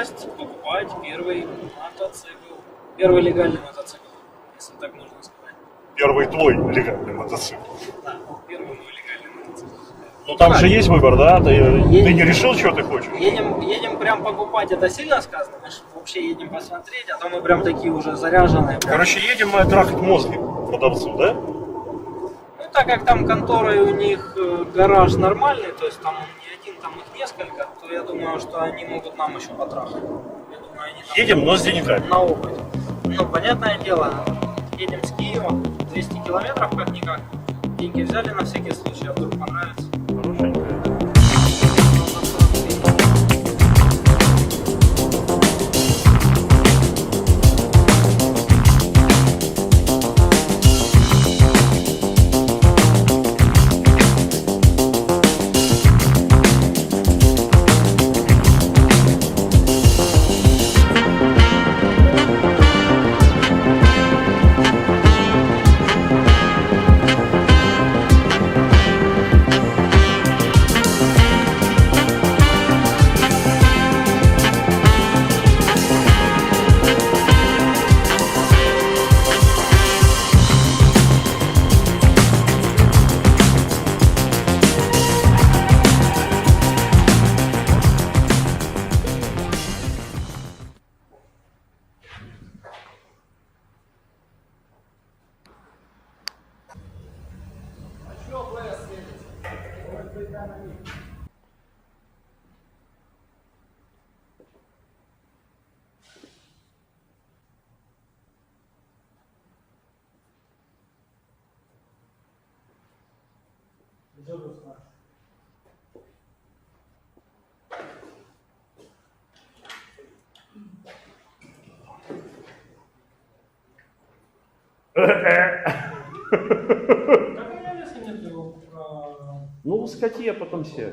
возможность покупать первый мотоцикл. Первый легальный мотоцикл, если так можно сказать. Первый твой легальный мотоцикл. Да, первый мой легальный мотоцикл. Ну там же есть выбор, да? Ты, Есть. ты не решил, что ты хочешь? Едем, едем прям покупать, это сильно сказано? Мы ж вообще едем посмотреть, а то мы прям такие уже заряженные. прям. Короче, едем мы трахать мозги продавцу, да? Ну, так как там конторы у них э, гараж нормальный, то есть там один, там их несколько, то я думаю, что они могут нам еще потрахать. Я думаю, они там Едем, но с деньгами. на опыте. Ну, понятное дело, едем с Киева, 200 километров как-никак. Деньги взяли на всякий случай, а вдруг понравится. É. Скати, а потом все.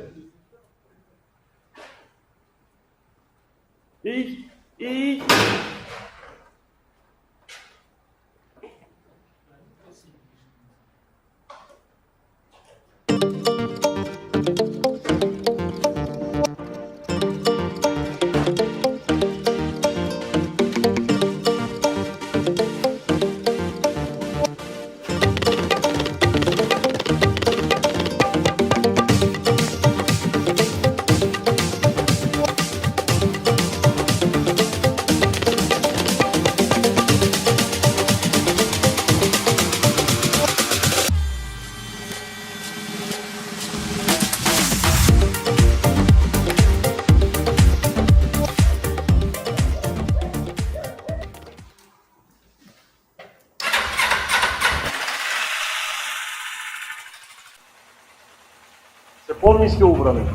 полностью убраны.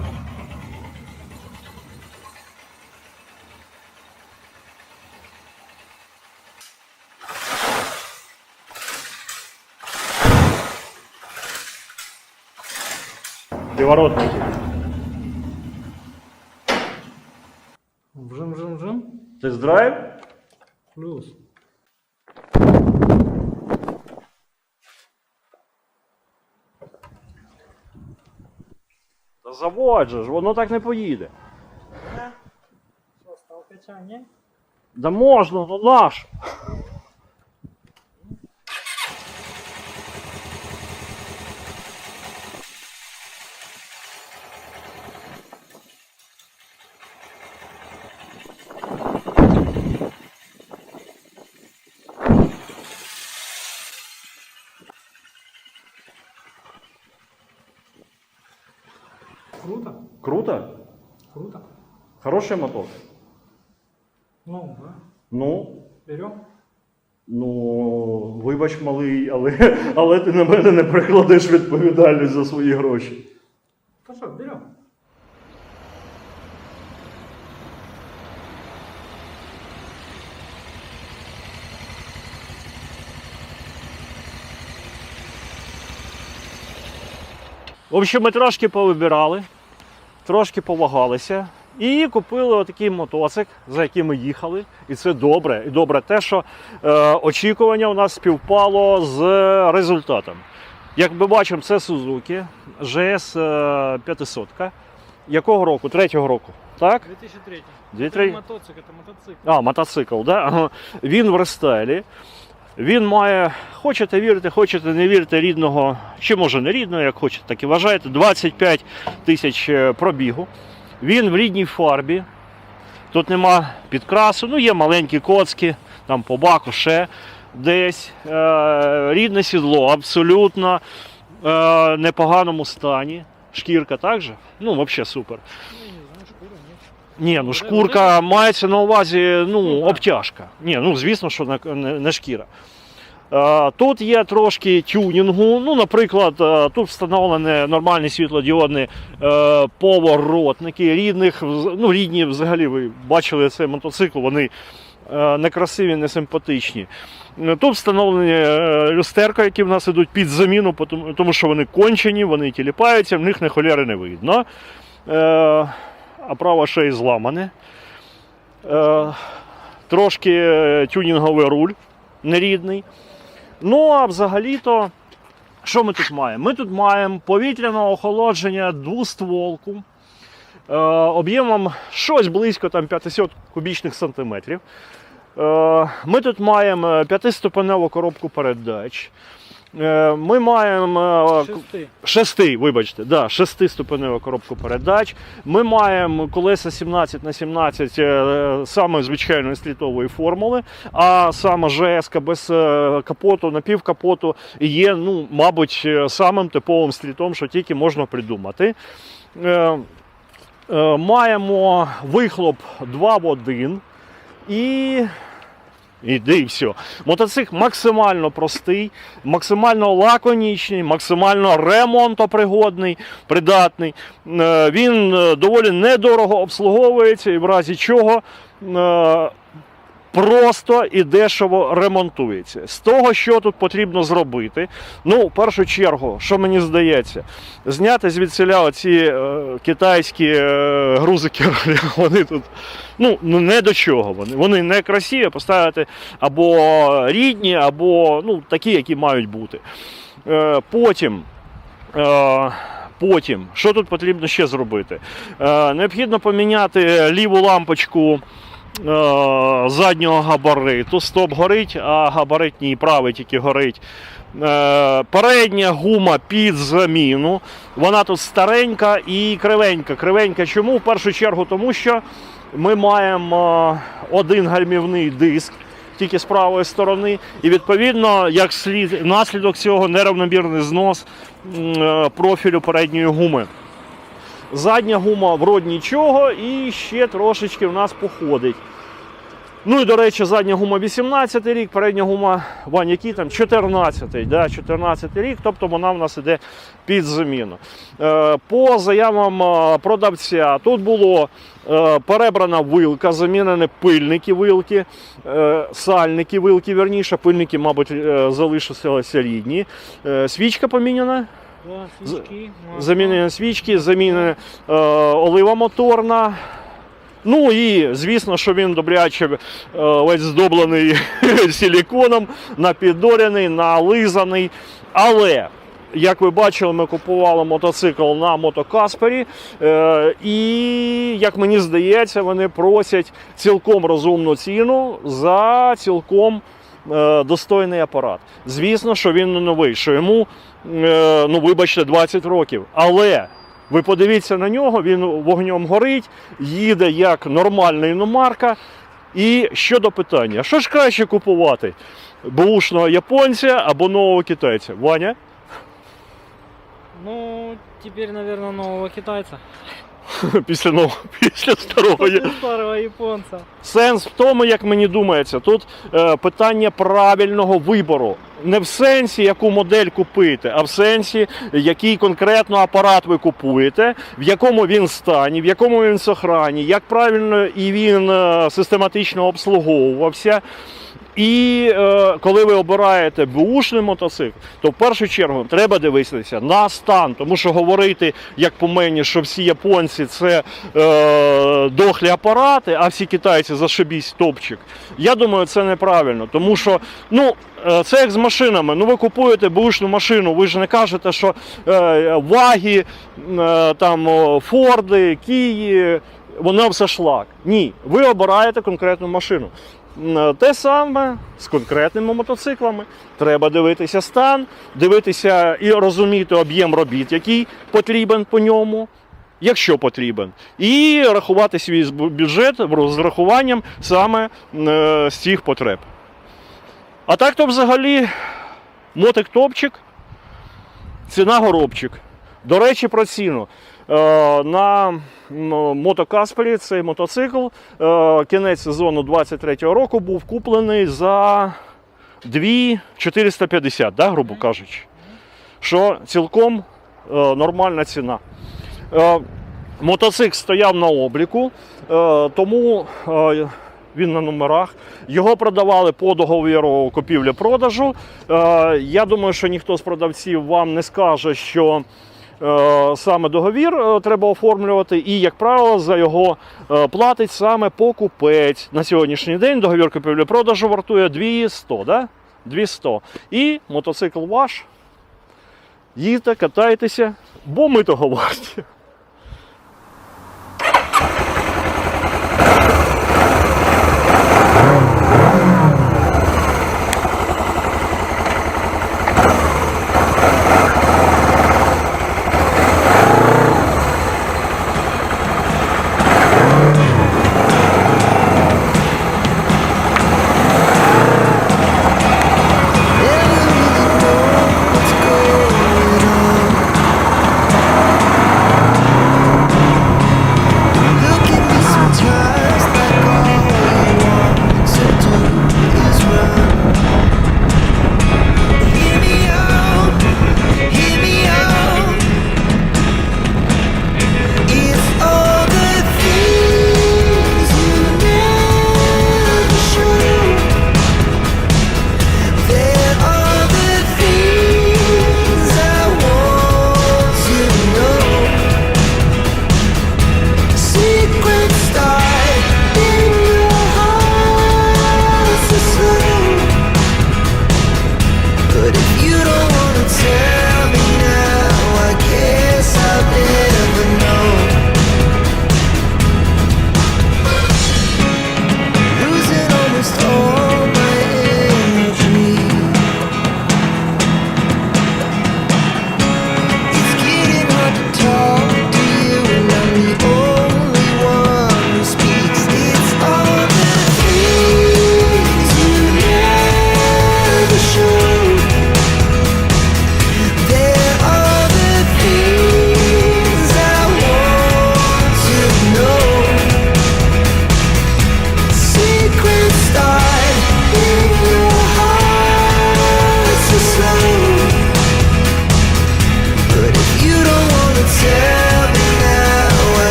Приворотники. Жим-жим-жим. Тест-драйв? Плюс. Же ж, воно так не поїде. Что, стал ні? Да можна, ну наш. Круто. Круто? Круто. Хороший мотор. Ну, да. Ну, Берем. ну, вибач, малий, але, але ти на мене не прикладеш відповідальність за свої гроші. Та що, берем. В общем, ми трошки повибирали, трошки повагалися і купили отакий мотоцик, за яким ми їхали. І це добре. І добре те, що е, очікування у нас співпало з результатом. Як ми бачимо, це Suzuki GS 500. Якого року? Третього року. так? 2003. 2003. Это мотоцикл, это мотоцикл. А, мотоцикл, да? Він в рестайлі. Він має, хочете вірити, хочете не вірити, рідного, чи може не рідного, як хочете, так і вважаєте, 25 тисяч е, пробігу. Він в рідній фарбі. Тут нема підкрасу, ну є маленькі коцки, там по баку ще десь. Е, рідне сідло, абсолютно е, непоганому стані. Шкірка також? Ну, взагалі супер. Ну, не знаю, шкура, нет. Ні, ну шкурка мається на увазі, ну, Ну, обтяжка. Ні, ну звісно, що не, не, не шкіра. Тут є трошки тюнінгу. Ну, наприклад, тут встановлені нормальні світлодіодні е, поворотники рідних. Ну, рідні взагалі ви бачили цей мотоцикл, вони е, некрасиві, не симпатичні. Тут встановлені е, люстерка, які в нас ідуть під заміну, тому- що вони кончені, вони тіліпаються, в них не холєри не видно. А право ще й зламане. Е, трошки е, тюнінговий руль нерідний. Ну, а взагалі-то, що ми тут маємо? Ми тут маємо повітряне охолодження двостволку. Е, об'ємом щось близько там, 500 кубічних сантиметрів. Е, ми тут маємо п'ятиступеневу коробку передач. Е, ми маємо е, Шесты. Шести, вибачте, да, шестиступеневу коробку передач. Ми маємо колеса 17 на 17 е, саме звичайної стрітової формули, а саме ЖС без капоту, напівкапоту є, ну, мабуть, самим типовим стрітом, що тільки можна придумати. Маємо вихлоп 2 в 1 і. Іди і все. Мотоцикл максимально простий, максимально лаконічний, максимально ремонтопригодний, придатний. Е, Він е, доволі недорого обслуговується і в разі чого е, просто і дешево ремонтується. З того, що тут потрібно зробити, ну, в першу чергу, що мені здається, зняти звідсіля оці е, китайські е, грузики, вони тут ну, ну, не до чого. Вони, вони не красиві, поставити або рідні, або ну, такі, які мають бути. Е, потім. Е, Потім, що тут потрібно ще зробити? Е, необхідно поміняти ліву лампочку заднього габариту. Стоп горить, а габаритній правий тільки горить. Е, передня гума під заміну. Вона тут старенька і кривенька. Кривенька чому? В першу чергу, тому що ми маємо е, один гальмівний диск. Тільки з правої сторони, і відповідно, як слід наслідок цього неравномірний знос е, профілю передньої гуми. Задня гума вроді нічого, і ще трошечки в нас походить. Ну і до речі, задня гума 18 рік, передня гума Вань, який там 14, да, 14 рік, тобто вона в нас іде під заміну. Е, по заявам е, продавця, тут було е, перебрана вилка, замінені пильники вилки, сальники вилки, верніше, пильники, мабуть, залишилися рідні. Свічка поміняна. Да, свечки. Замінені свічки, замінена е, олива моторна. Ну і звісно, що він добряче е, здоблений силіконом, напідоряний, нализаний. Але, як ви бачили, ми купували мотоцикл на мотокаспері. Е, і, як мені здається, вони просять цілком розумну ціну за цілком достойний апарат. Звісно, що він не новий, що йому, е, ну вибачте, 20 років. Але ви подивіться на нього, він вогнем горить, їде як нормальна іномарка. І щодо питання, що ж краще купувати? Бушного японця або нового китайця? Ваня? Ну, теперь, наверное, нового китайца. Після нового, після старого. Після старого японця. Сенс в тому, як мені думається, тут е, питання правильного вибору. Не в сенсі, яку модель купити, а в сенсі, який конкретно апарат ви купуєте, в якому він стані, в якому він сохрані, як правильно і він е, систематично обслуговувався. І е, коли ви обираєте бушний мотоцикл, то в першу чергу треба дивитися на стан, тому що говорити, як по мені, що всі японці це е, дохлі апарати, а всі китайці зашибісь топчик. Я думаю, це неправильно, тому що ну. Е, Це як з машинами. Ну ви купуєте бушну машину, ви ж не кажете, що е, ваги, е, там Форди, Киї, воно все шлак. Ні, ви обираєте конкретну машину. Те саме з конкретними мотоциклами. Треба дивитися стан, дивитися і розуміти об'єм робіт, який потрібен по ньому, якщо потрібен, і рахувати свій бюджет з рахуванням саме з цих потреб. А так то взагалі мотик топчик, ціна горобчик. До речі, про ціну. Е, На мотокаспері цей мотоцикл е, кінець сезону 23-го року був куплений за 2450, да, грубо кажучи. Що цілком е, нормальна ціна. Мотоцикл стояв на обліку, тому він на номерах. Його продавали по договіру купівлі-продажу. Е, Я думаю, що ніхто з продавців вам не скаже, що е, саме договір е, треба оформлювати, і, як правило, за його платить саме покупець. На сьогоднішній день договір купівлі-продажу вартує 200, да? 200. І мотоцикл ваш. Їдьте, катайтеся, бо ми того варті.